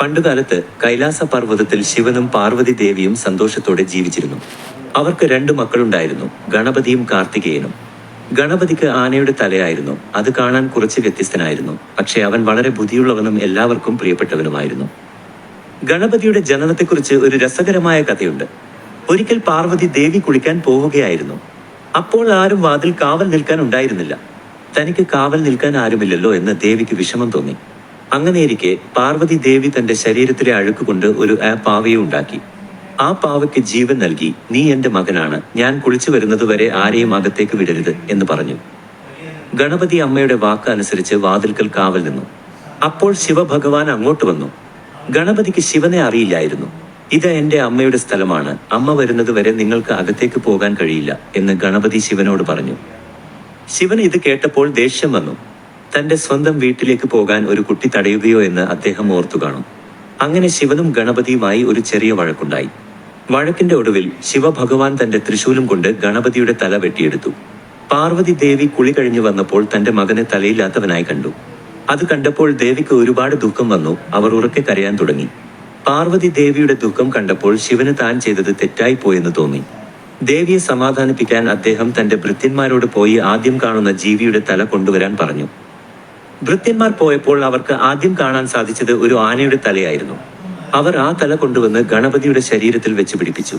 പണ്ടുകാലത്ത് കൈലാസ പർവതത്തിൽ ശിവനും പാർവതി ദേവിയും സന്തോഷത്തോടെ ജീവിച്ചിരുന്നു. അവർക്ക് രണ്ട് മക്കളുണ്ടായിരുന്നു ഗണപതിയും കാർത്തികേയനും. ഗണപതിക്ക് ആനയുടെ തലയായിരുന്നു അത് കാണാൻ കുറച്ച് വ്യത്യസ്തനായിരുന്നു പക്ഷേ അവൻ വളരെ ബുദ്ധിയുള്ളവനും എല്ലാവർക്കും പ്രിയപ്പെട്ടവനുമായിരുന്നു. ഗണപതിയുടെ ജനനത്തെക്കുറിച്ച് ഒരു രസകരമായ കഥയുണ്ട്. ഒരിക്കൽ പാർവതി ദേവി കുളിക്കാൻ പോവുകയായിരുന്നു. അപ്പോൾ ആരും വാതിൽ കാവൽ നിൽക്കാൻ ഉണ്ടായിരുന്നില്ല. തനിക്ക് കാവൽ നിൽക്കാൻ ആരുമില്ലല്ലോ എന്ന് ദേവിക്ക് വിഷമം തോന്നി. അങ്ങനെയിരിക്കെ പാർവതി ദേവി തന്റെ ശരീരത്തിലെ അഴുക്ക് കൊണ്ട് ഒരു പാവയെ ഉണ്ടാക്കി. ആ പാവയ്ക്ക് ജീവൻ നൽകി നീ എന്റെ മകനാണ് ഞാൻ കുളിച്ചു വരുന്നതുവരെ ആരെയും അകത്തേക്ക് വിടരുത് എന്ന് പറഞ്ഞു. ഗണപതി അമ്മയുടെ വാക്ക് അനുസരിച്ച് വാതിൽക്കൽ കാവൽ നിന്നു. അപ്പോൾ ശിവഭഗവാൻ അങ്ങോട്ട് വന്നു. ഗണപതിക്ക് ശിവനെ അറിയില്ലായിരുന്നു. ഇത് എന്റെ അമ്മയുടെ സ്ഥലമാണ് അമ്മ വരുന്നത് വരെ നിങ്ങൾക്ക് അകത്തേക്ക് പോകാൻ കഴിയില്ല എന്ന് ഗണപതി ശിവനോട് പറഞ്ഞു. ശിവൻ ഇത് കേട്ടപ്പോൾ ദേഷ്യം വന്നു. തന്റെ സ്വന്തം വീട്ടിലേക്ക് പോകാൻ ഒരു കുട്ടി തടയുകയോ എന്ന് അദ്ദേഹം ഓർത്തു കാണും. അങ്ങനെ ശിവനും ഗണപതിയുമായി ഒരു ചെറിയ വഴക്കുണ്ടായി. വഴക്കിന്റെ ഒടുവിൽ ശിവഭഗവാൻ തന്റെ തൃശൂലം കൊണ്ട് ഗണപതിയുടെ തല വെട്ടിയെടുത്തു. പാർവതി ദേവി കുളി കഴിഞ്ഞു വന്നപ്പോൾ തന്റെ മകനെ തലയില്ലാത്തവനായി കണ്ടു. അത് കണ്ടപ്പോൾ ദേവിക്ക് ഒരുപാട് ദുഃഖം വന്നു അവർ ഉറക്കെ കരയാൻ തുടങ്ങി. പാർവതി ദേവിയുടെ ദുഃഖം കണ്ടപ്പോൾ ശിവന് താൻ ചെയ്തത് തെറ്റായി പോയെന്ന് തോന്നി. ദേവിയെ സമാധാനിപ്പിക്കാൻ അദ്ദേഹം തന്റെ ഭൃത്യന്മാരോട് പോയി ആദ്യം കാണുന്ന ജീവിയുടെ തല കൊണ്ടുവരാൻ പറഞ്ഞു. ഭൃത്യന്മാർ പോയപ്പോൾ അവർക്ക് ആദ്യം കാണാൻ സാധിച്ചത് ഒരു ആനയുടെ തലയായിരുന്നു. അവർ ആ തല കൊണ്ടുവന്ന് ഗണപതിയുടെ ശരീരത്തിൽ വെച്ച് പിടിപ്പിച്ചു.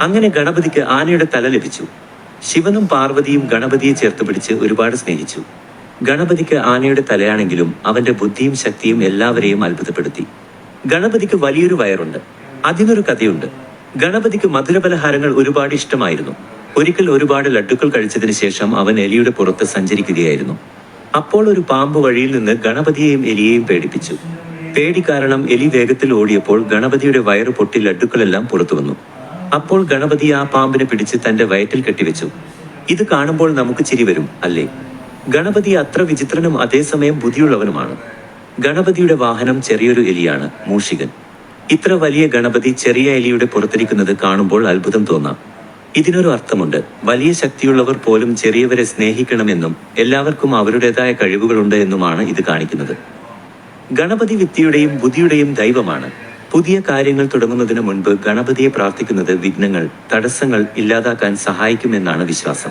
അങ്ങനെ ഗണപതിക്ക് ആനയുടെ തല ലഭിച്ചു. ശിവനും പാർവതിയും ഗണപതിയെ ചേർത്ത് പിടിച്ച് ഒരുപാട് സ്നേഹിച്ചു. ഗണപതിക്ക് ആനയുടെ തലയാണെങ്കിലും അവന്റെ ബുദ്ധിയും ശക്തിയും എല്ലാവരെയും അത്ഭുതപ്പെടുത്തി. ഗണപതിക്ക് വലിയൊരു വയറുണ്ട്. അതിനൊരു കഥയുണ്ട്. ഗണപതിക്ക് മധുരപലഹാരങ്ങൾ ഒരുപാട് ഇഷ്ടമായിരുന്നു. ഒരിക്കൽ ഒരുപാട് ലഡ്ഡുക്കൾ കഴിച്ചതിന് ശേഷം അവൻ എലിയുടെ പുറത്ത് സഞ്ചരിക്കുകയായിരുന്നു. അപ്പോൾ ഒരു പാമ്പ് വഴിയിൽ നിന്ന് ഗണപതിയെയും എലിയെയും പേടിപ്പിച്ചു. പേടി കാരണം എലി വേഗത്തിൽ ഓടിയപ്പോൾ ഗണപതിയുടെ വയറ് പൊട്ടി ലഡ്ഡുക്കളെല്ലാം പുറത്തു വന്നു. അപ്പോൾ ഗണപതി ആ പാമ്പിനെ പിടിച്ച് തന്റെ വയറ്റിൽ കെട്ടിവെച്ചു. ഇത് കാണുമ്പോൾ നമുക്ക് ചിരി വരും അല്ലേ? ഗണപതി അത്ര വിചിത്രനും അതേസമയം ബുദ്ധിയുള്ളവനുമാണ്. ഗണപതിയുടെ വാഹനം ചെറിയൊരു എലിയാണ് മൂഷികൻ. ഇത്ര വലിയ ഗണപതി ചെറിയ എലിയുടെ പുറത്തിരിക്കുന്നത് കാണുമ്പോൾ അത്ഭുതം തോന്നാം. ഇതിനൊരു അർത്ഥമുണ്ട്. വലിയ ശക്തിയുള്ളവർ പോലും ചെറിയവരെ സ്നേഹിക്കണമെന്നും എല്ലാവർക്കും അവരുടേതായ കഴിവുകളുണ്ട് എന്നുമാണ് ഇത് കാണിക്കുന്നത്. ഗണപതി വിദ്യയുടെയും ബുദ്ധിയുടെയും ദൈവമാണ്. പുതിയ കാര്യങ്ങൾ തുടങ്ങുന്നതിന് മുൻപ് ഗണപതിയെ പ്രാർത്ഥിക്കുന്നത് വിഘ്നങ്ങൾ തടസ്സങ്ങൾ ഇല്ലാതാക്കാൻ സഹായിക്കുമെന്നാണ് വിശ്വാസം.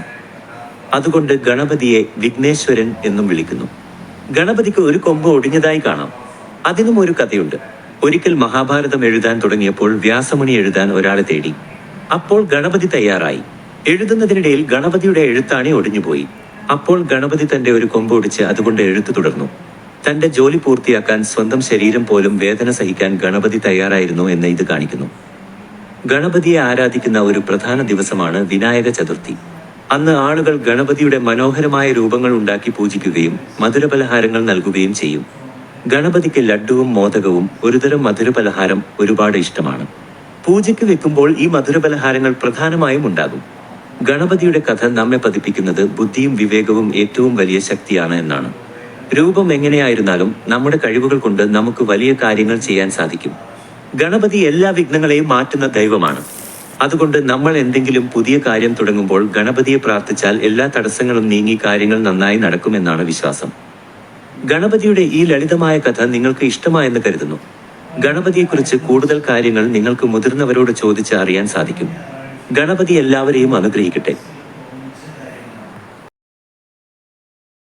അതുകൊണ്ട് ഗണപതിയെ വിഘ്നേശ്വരൻ എന്നും വിളിക്കുന്നു. ഗണപതിക്ക് ഒരു കൊമ്പ് ഒടിഞ്ഞതായി കാണാം. അതിനും ഒരു കഥയുണ്ട്. ഒരിക്കൽ മഹാഭാരതം എഴുതാൻ തുടങ്ങിയപ്പോൾ വ്യാസമുനി എഴുതാൻ ഒരാളെ തേടി. അപ്പോൾ ഗണപതി തയ്യാറായി. എഴുതുന്നതിനിടയിൽ ഗണപതിയുടെ എഴുത്താണി ഒടിഞ്ഞുപോയി. അപ്പോൾ ഗണപതി തന്റെ ഒരു കൊമ്പ് ഒടിച്ച് അതുകൊണ്ട് എഴുത്ത് തുടർന്നു. തന്റെ ജോലി പൂർത്തിയാക്കാൻ സ്വന്തം ശരീരം പോലും വേദന സഹിക്കാൻ ഗണപതി തയ്യാറായിരുന്നു എന്ന് ഇത് കാണിക്കുന്നു. ഗണപതിയെ ആരാധിക്കുന്ന ഒരു പ്രധാന ദിവസമാണ് വിനായക ചതുർത്ഥി. അന്ന് ആളുകൾ ഗണപതിയുടെ മനോഹരമായ രൂപങ്ങൾ ഉണ്ടാക്കി പൂജിക്കുകയും മധുരപലഹാരങ്ങൾ നൽകുകയും ചെയ്യും. ഗണപതിക്ക് ലഡ്ഡുവും മോദകവും ഒരുതരം മധുരപലഹാരം ഒരുപാട് ഇഷ്ടമാണ്. പൂജയ്ക്ക് വെക്കുമ്പോൾ ഈ മധുരപലഹാരങ്ങൾ പ്രധാനമായും ഉണ്ടാകും. ഗണപതിയുടെ കഥ നമ്മെ പതിപ്പിക്കുന്നത് ബുദ്ധിയും വിവേകവും ഏറ്റവും വലിയ ശക്തിയാണ് എന്നാണ്. രൂപം എങ്ങനെയായിരുന്നാലും നമ്മുടെ കഴിവുകൾ കൊണ്ട് നമുക്ക് വലിയ കാര്യങ്ങൾ ചെയ്യാൻ സാധിക്കും. ഗണപതി എല്ലാ വിഘ്നങ്ങളെയും മാറ്റുന്ന ദൈവമാണ്. അതുകൊണ്ട് നമ്മൾ എന്തെങ്കിലും പുതിയ കാര്യം തുടങ്ങുമ്പോൾ ഗണപതിയെ പ്രാർത്ഥിച്ചാൽ എല്ലാ തടസ്സങ്ങളും നീങ്ങി കാര്യങ്ങൾ നന്നായി നടക്കുമെന്നാണ് വിശ്വാസം. ഗണപതിയുടെ ഈ ലളിതമായ കഥ നിങ്ങൾക്ക് ഇഷ്ടമായെന്ന് കരുതുന്നു. ഗണപതിയെക്കുറിച്ച് കൂടുതൽ കാര്യങ്ങൾ നിങ്ങൾക്ക് മുതിർന്നവരോട് ചോദിച്ച് അറിയാൻ സാധിക്കും. ഗണപതി എല്ലാവരെയും അനുഗ്രഹിക്കട്ടെ.